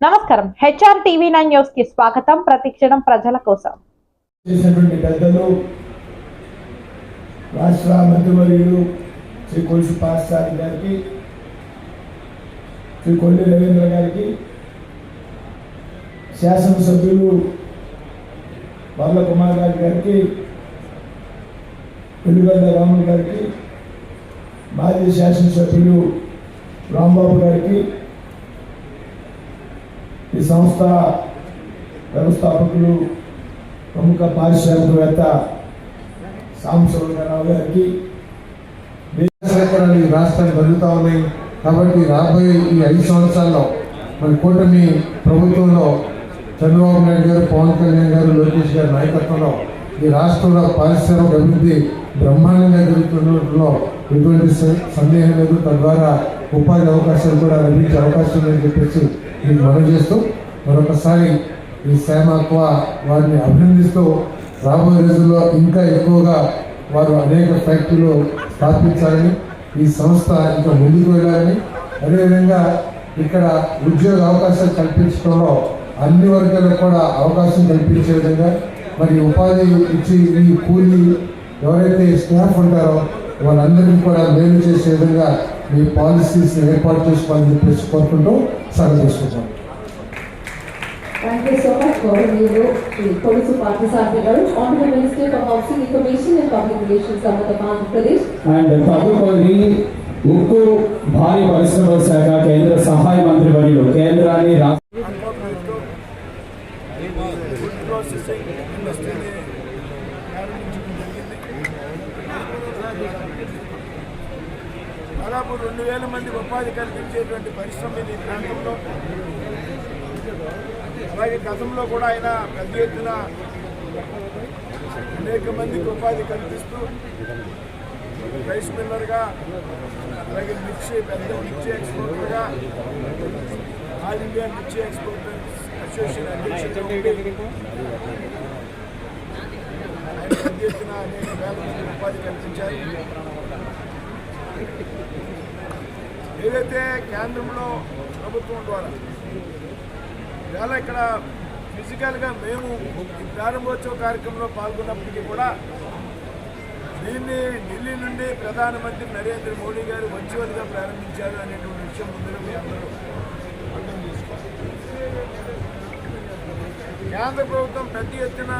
నమస్కారం. HR TV nine న్యూస్కి స్వాగతం. ప్రతిక్షణం ప్రజల కోసం. చేసినటువంటి పెద్దలు రాష్ట్ర మంత్రివర్యులు శ్రీ కొలుసు పాస్టారి గారికి శ్రీ కొల్లి రవీంద్ర గారికి శాసనసభ్యులు వర్ల కుమార్ గారి గారికి వెలుగొండ రాములు గారికి మాజీ శాసనసభ్యులు రాంబాబు గారికి ఈ సంస్థ వ్యవస్థాపకులు ప్రముఖ పారిశ్రామికవేత్త సాంబశివరావు గారికి సేకరణ ఈ రాష్ట్రాన్ని జరుగుతూ ఉన్నాయి. కాబట్టి రాబోయే ఈ ఐదు సంవత్సరాల్లో మన కూటమి ప్రభుత్వంలో చంద్రబాబు నాయుడు గారు పవన్ కళ్యాణ్ గారు లోకేష్ గారి నాయకత్వంలో ఈ రాష్ట్రంలో పారిశ్రామిక అభివృద్ధి బ్రహ్మాండంగా జరుగుతున్న ఎటువంటి సందేహం లేదు. తద్వారా ఉపాధి అవకాశాలు కూడా లభించే అవకాశం ఉందని చెప్పేసి మీకు మనం చేస్తూ మరొకసారి ఈ శ్యామ వారిని అభినందిస్తూ రాబోయే రోజుల్లో ఇంకా ఎక్కువగా వారు అనేక ఫ్యాక్టరీలు స్థాపించాలని ఈ సంస్థ ఇంకా ముందుకు వెళ్ళాలని అదేవిధంగా ఇక్కడ ఉద్యోగ అవకాశాలు కల్పించడంలో అన్ని వర్గాలకు కూడా అవకాశం కల్పించే విధంగా మరి ఉపాధి ఇచ్చి ఈ కూలీ ఎవరైతే స్టాఫ్ ఉంటారో వాళ్ళందరికీ కూడా మేలు చేసే విధంగా మీ పాలసీస్ ఏర్పాటు చేసుకోవాలని చెప్పేసి కోరుకుంటూ Thank you so much, Housing, Information and Public Relations, Pradesh. And తదుపరి ఉక్కు భారీ పరిశ్రమల శాఖ కేంద్ర సహాయ మంత్రి వర్యులు కేంద్రాన్ని రాష్ట్ర ఫుడ్ ప్రాసెసింగ్ ఇండస్ట్రీని ప్రారంభించడం జరిగింది దాదాపు రెండు వేల మంది ఉపాధి కల్పించేటువంటి పరిశ్రమ ఇది ఈ ప్రాంతంలో. అలాగే గతంలో కూడా ఆయన పెద్ద ఎత్తున అనేక మందికి ఉపాధి కల్పిస్తూ రైస్ మిల్లర్గా అలాగే మిర్చి పెద్ద మిర్చి ఎక్స్పోర్టర్గా ఆల్ ఇండియా మిర్చి ఎక్స్పోర్టర్స్ అసోసియేషన్ అధ్యక్షుడు చేసిన ఎత్తున అనేక వేల మంది ఉపాధి కల్పించారు ఏదైతే కేంద్రంలో ప్రభుత్వం ద్వారా ఇవాళ ఇక్కడ ఫిజికల్గా మేము ఈ ప్రారంభోత్సవ కార్యక్రమంలో పాల్గొన్నప్పటికీ కూడా దీన్ని ఢిల్లీ నుండి ప్రధానమంత్రి నరేంద్ర మోడీ గారు వర్చువల్గా ప్రారంభించారు అనేటువంటి విషయం ముందుగా మీ అందరూ అర్థం చేసుకోవాలి. కేంద్ర ప్రభుత్వం పెద్ద ఎత్తున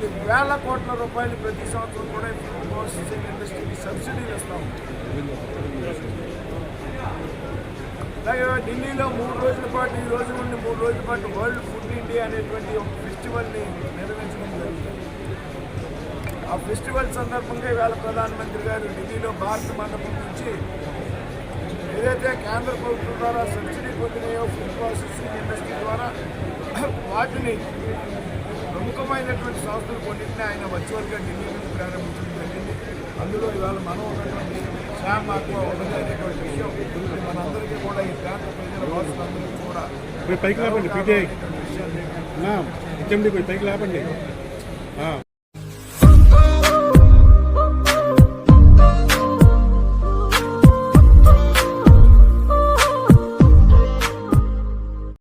కొన్ని వేల కోట్ల రూపాయలు ప్రతి సంవత్సరం కూడా ఫుడ్ ప్రాసెసింగ్ ఇండస్ట్రీకి సబ్సిడీలు ఇస్తాం. అలాగే ఢిల్లీలో మూడు రోజుల పాటు ఈ రోజు నుండి మూడు రోజుల పాటు వరల్డ్ ఫుడ్ ఇండియా అనేటువంటి ఒక ఫెస్టివల్ని నిర్వహించడం జరుగుతుంది ఆ ఫెస్టివల్ సందర్భంగా ఇవాళ ప్రధానమంత్రి గారు ఢిల్లీలో భారత మండపం నుంచి ఏదైతే కేంద్ర ప్రభుత్వం ద్వారా సబ్సిడీ పొందినాయో ఫుడ్ ప్రాసెసింగ్ ఇండస్ట్రీ ద్వారా వాటిని ప్రముఖమైనటువంటి సంస్థలు కొన్నింటిని ఆయన వర్చువల్గా ఢిల్లీ నుండి ప్రారంభించడం జరిగింది. అందులో ఇవాళ మనం ఉన్నటువంటి శ్యామ్ ఆక్వా ఉన్నది అనేటువంటి విషయం మనందరికీ కూడా ఈ ప్రాంత ప్రజల వాసులందరికీ కూడా పైకి లేపండి పీటీఐ పైకి లేపండి.